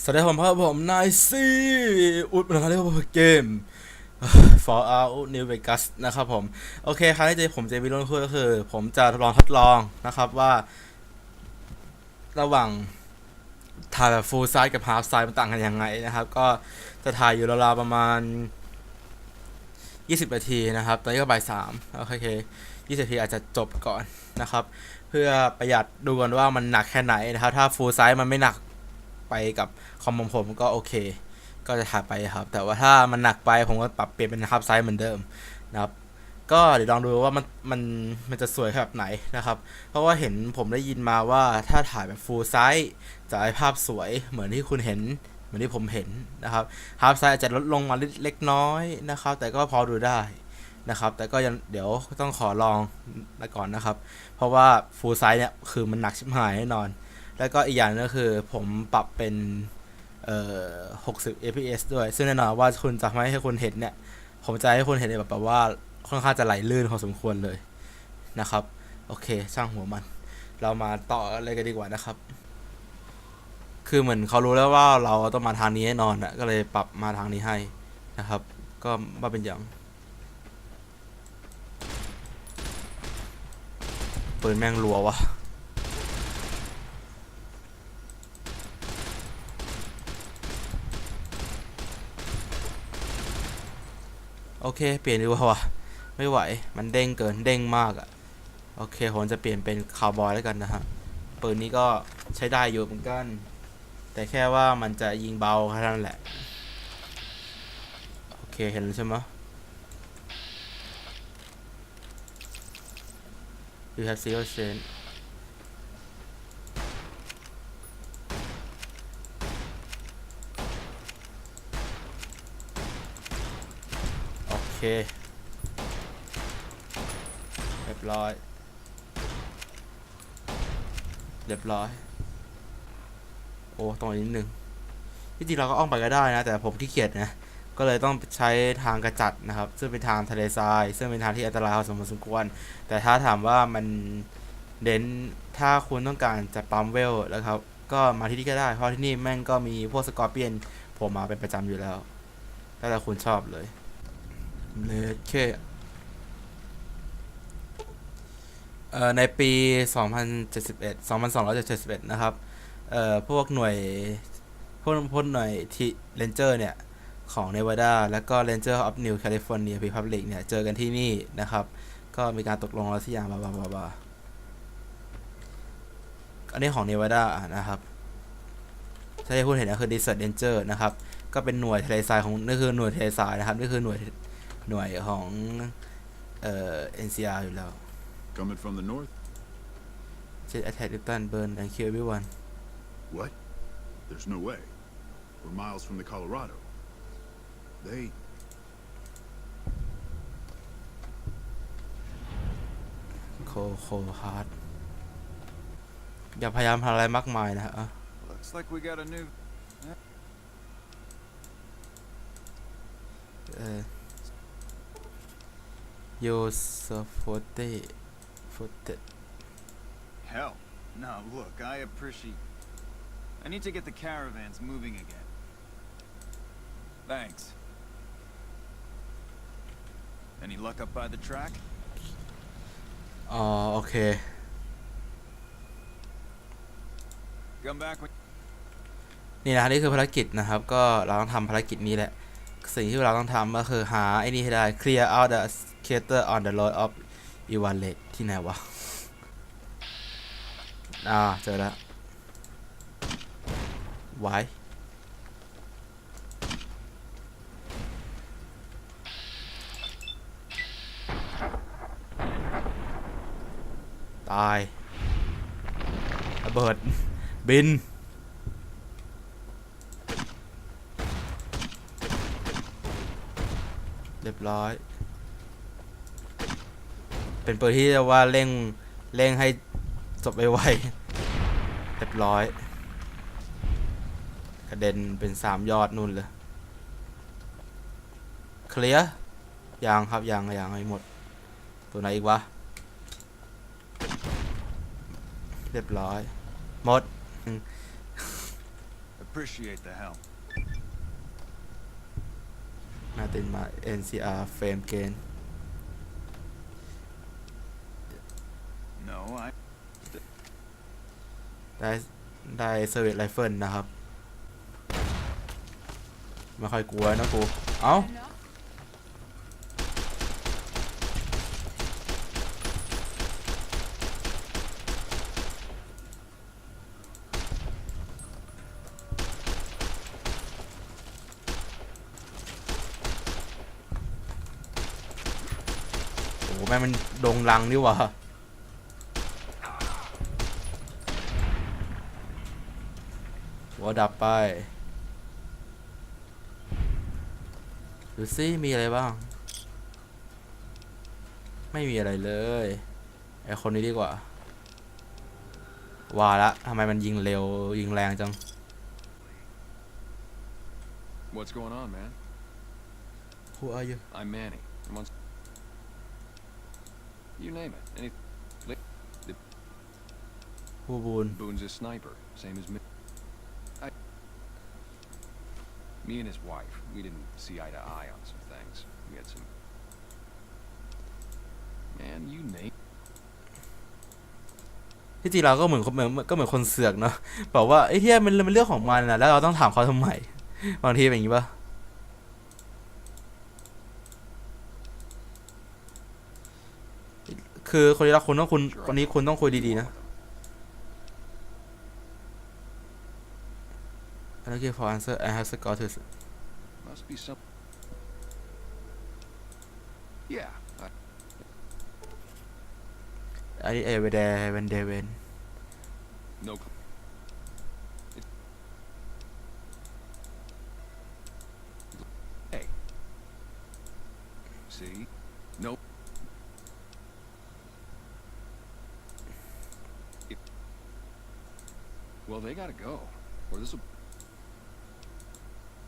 สวัสดีผมครับผมนายซีอุดมาเรียกว่าเกม Fallout New Vegas นะครับผม โอเคครั้งนี้จผมจะมีเรื่องพูดก็คือ ผมจะทดลองทดลองนะครับว่า ระหว่างถ่ายแบบ full size กับ half size มันต่างกันยังไงนะครับ ก็จะถ่ายอยู่ราวๆประมาณ 20 นาทีนะครับ ตอนนี้ก็บ่ายสามโอเค20นาทีอาจจะจบก่อนนะครับ เพื่อประหยัดดูกันว่ามันหนักแค่ไหนนะครับ ถ้า full size มันไม่หนัก ไปกับคอมของผมก็โอเค ก็จะถ่ายไปครับ แต่ว่าถ้ามันหนักไปผมก็ปรับเปลี่ยนเป็นฮับไซส์เหมือนเดิมนะครับก็เดี๋ยวลองดูว่ามันมันมันจะสวยแบบไหนนะครับ เพราะว่าเห็นผมได้ยินมาว่าถ้าถ่ายแบบฟูลไซส์จะได้ภาพสวยเหมือนที่คุณเห็นเหมือนที่ผมเห็นนะครับฮาร์ฟไซส์อาจจะลดลงมาเล็กน้อยนะครับ แต่ก็พอดูได้นะครับ แต่ก็ยังเดี๋ยวต้องขอลองก่อนนะครับ เพราะว่าฟูลไซส์เนี่ยคือมันหนักชิบหายแน่นอน แล้วก็อีกอย่างก็คือผมปรับเป็นเอ่อ60 fps ด้วย ซึ่งแน่นอนว่าคุณจะไม่ให้คุณเห็นเนี่ย ผมจะให้คุณเห็นแบบแบบว่าค่อนข้างจะไหลลื่นพอสมควรเลยนะครับ โอเค ช่างหัวมัน เรามาต่อเลยกันดีกว่านะครับ คือเหมือนเขารู้แล้วว่าเราต้องมาทางนี้แน่นอนอะก็เลยปรับมาทางนี้ให้นะครับ ก็มาเป็นอย่างปืนแม่งรัววะ โอเค เปลี่ยนดีกว่าวะไม่ไหว มันเด้งเกิน เด้งมากอะโอเคผมจะเปลี่ยนเป็นคาวบอยแล้วกันนะฮะ ปืนนี้ก็ใช้ได้อยู่เหมือนกัน แต่แค่ว่ามันจะยิงเบาแค่นั้นแหละ โอเค เห็นแล้วใช่ไหม You have zero change เคเรียบร้อย เรียบร้อย โอ้ตรงนี้นิดนึงที่จริงเราก็อ้อมไปก็ได้นะ แต่ผมขี้เกียจนะ ก็เลยต้องใช้ทางกระจัดนะครับ ซึ่งเป็นทางทะเลทราย ซึ่งเป็นทางที่อันตรายพอสมควร แต่ถ้าถามว่ามันเน้นถ้าคุณต้องการจะปั๊มเวลแล้วครับ ก็มาที่นี่ก็ได้ เพราะที่นี่แม่งก็มีพวกสกอร์เปียนผมมาเป็นประจำอยู่แล้วถ้าแต่คุณชอบเลย เลดเค เอ่อ ในปี 2071 2271 นะครับ เอ่อ พวกหน่วย พวกพวกหน่วยที่เรนเจอร์เนี่ย ของเนวาดา แล้วก็ Ranger of New California Republic เนี่ย เจอกันที่นี่นะครับ ก็มีการตกลงแล้วที่อย่างบาบาบาบาอันนี้ของเนวาดานะครับ ถ้าที่คุณเห็นก็คือ Desert Ranger นะครับ ก็เป็นหน่วยทะเลทรายของนี่คือหน่วยทะเลทรายนะครับ นี่คือหน่วย หน่วยของเอ่อ NCR อยู่แล้ว Coming from the north? Just attack Titan burn and kill everyone What? There's no way. We're miles from the Colorado. They. โคโคฮาร์ดอย่าพยายามทำอะไรมากมายนะฮะ Looks like we got a new. เอ่อ โยสโฟเตโฟเต Hell. No, look, I appreciate. I need to get the caravans moving again. Thanks. Any luck up by the track? อ๋อโอเค Come back when. นี่นะนี่คือภารกิจนะครับ ก็เราต้องทำภารกิจนี้แหละ สิ่งที่เราต้องทำก็คือหาไอ้นี่ให้ได้ clear out the skater on the road of e v a l e t ที่ไหนวะ อ่า เจอแล้วไว้ตายระเบิด บิน เรียบร้อย เป็นปืนที่เรียกว่าเร่งเร่งให้จบไวๆเรียบร้อย กระเด็นเป็นสามยอดนู่นเลยเคลียร์ยังครับยังยังไม่หมด ตัวไหนอีกวะ เรียบร้อย หมด appreciate the help. นาตินมา NCR เฟรมเกน No, I. ได้ได้เซอร์เวทไรเฟิลนะครับ ไม่ค่อยกลัวนะกู เอ้าโอ้แม่มันโดงลังนี่ว่า หัวดับไป ดูซิมีอะไรบ้าง ไม่มีอะไรเลยไอคนนี้ดีกว่า ว่าละทำไมมันยิงเร็ว ยิงแรงจัง What's going on, man? Who are you I'm Manny. I'm on. You name it. Any Who Boon Boone's a sniper, same as me. I. Me and his wife, we didn't see eye to eye on some things. We had some. Man, you name. ที่จริงเราก็เหมือนคนเหมือนก็เหมือนคนเสือกเนาะบอกว่าไอ้เที่ยมันมันเรื่องของมันนะแล้วเราต้องถามเขาทำไมบางทีเป็นอย่างนี้ปะ คือคนนี้เราคุณต้องคุณวันนี้คุณต้องคุยดีๆนะ I don't give for answer I have score to Must be some. Yeah. I, I every day when they win no. It, hey. See? Nope. Well, they gotta go, or this will.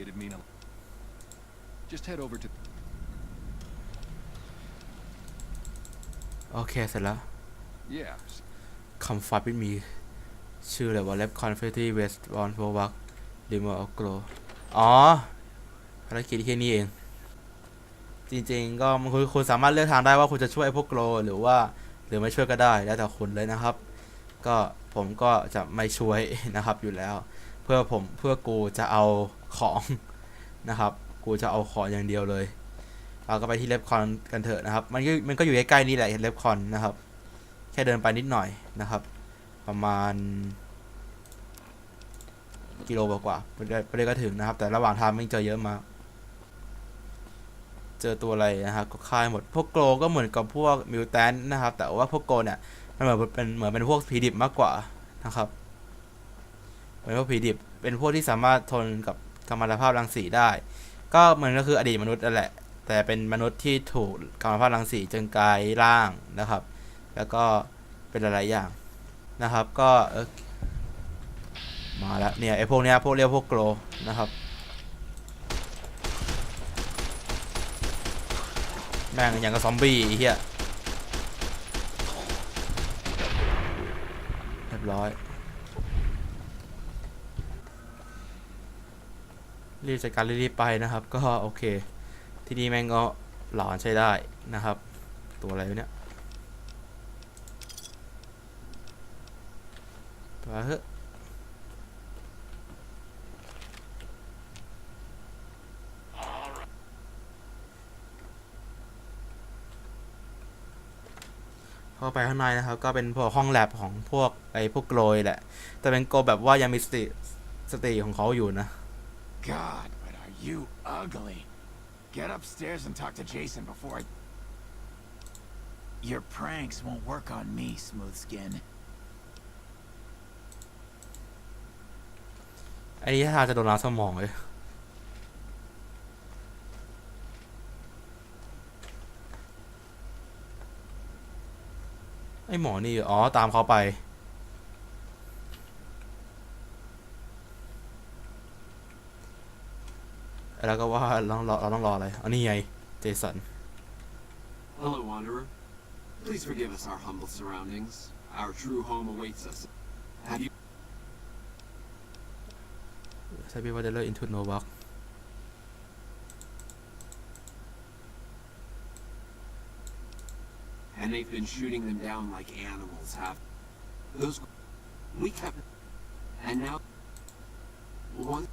It'd mean a. Just head over to. โอเค เสร็จแล้ว Yeah. s- คำฟัดไม่มี ชื่ออะไรวะ Left Confetti West on f o r w a r k Rimmer of Glow อ๋อภารกิจแค่นี้เอง จริงๆ ก็มันคุณคุณสามารถเลือกทางได้ว่าคุณจะช่วยไอ้พวกโกลหรือว่า หรือไม่ช่วยก็ได้แล้วแต่คุณเลยนะครับ ก็ผมก็จะไม่ช่วย นะครับอยู่แล้วเพื่อผมเพื่อกูจะเอาของนะครับ กูจะเอาของอย่างเดียวเลย เราก็ไปที่เลฟคอนกันเถอะนะครับ มันก็มันก็อยู่ใกล้ๆนี่แหละเลฟคอนนะครับ แค่เดินไปนิดหน่อยนะครับ ประมาณกิโลกว่าๆไปเลยไปเรื่อยก็ถึงนะครับ แต่ระหว่างทางม่งเจอเยอะมากเจอตัวอะไรนะครับก็คายหมด พวกโกลก็เหมือนกับพวกมิวแทนนะครับ แต่ว่าพวกโกลเนี่ยมันเหมือนเป็นเหมือนเป็นพวกผีดิบมากกว่านะครับ เป็นพวกผีดิบ เป็นพวกที่สามารถทนกับกัมมันตภาพรังสีได้ ก็มันก็คืออดีตมนุษย์นั่นแหละ แต่เป็นมนุษย์ที่ถูกกัมมันตภาพรังสีจนกลายร่างนะครับ แล้วก็เป็นหลายๆอย่างนะครับ ก็มาแล้วเนี่ยไอ้พวกเนี้ยพวกเรียกพวกโกลนะครับแม่งอย่างกับซอมบี้เหี้ยเรียบร้อย รีบจัดการรีบไปนะครับ ก็โอเค ที่นี่แม่งก็หลอนใช้ได้นะครับ ตัวอะไรเนี่ยไปเถอะเข้าไปข้างในนะครับ ก็เป็นพวกห้องแลบของพวกไอ้พวกโกลยแหละ แต่เป็นโกลแบบว่ายังมีสติสติของเขาอยู่นะ God, but are you ugly? Get upstairs and talk to Jason before I... Your pranks won't work on me, Smooth Skin. ไอ้นี่ทาจะโดนล้างสมองเลย ไอ้หมอนี่ อ๋อ ตามเขาไป แล้วก็ว่าเราต้องรอเราต้องรออะไรอันนี้ไง เจสัน Hello, Wanderer. Please forgive us our humble surroundings. Our true home awaits us. Have you Sabi Waddler into Novak And they've been shooting them down like animals, have those we kept and now one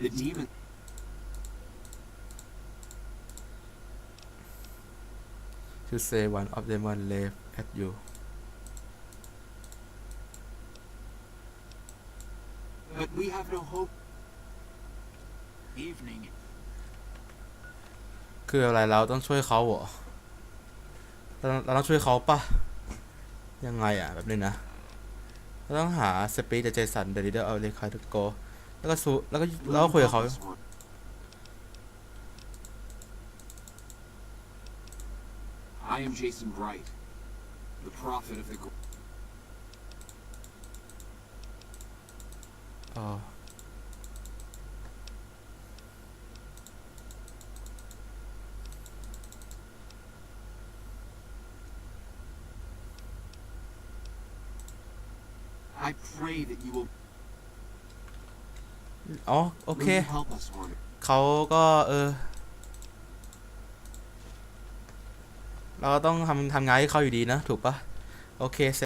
The demon to say one of them one left at you but we have no hope Evening. คืออะไรเราต้องช่วยเขาเหรอเราเราต้องช่วยเขาปะยังไงอะแบบนี้นะ เราต้องหาสปีดจากเจสันเดลิเดอร์เอาเลคาตโก แล้วก็สู้แล้วก็แล้วก็คุยกับเขา Help us, อ๋อ โอ will เค you help us, Juan. เขาก็เออ เราก็ต้องทำทำงานให้เขาอยู่ดีนะ ถูกปะโอเคเสร็จ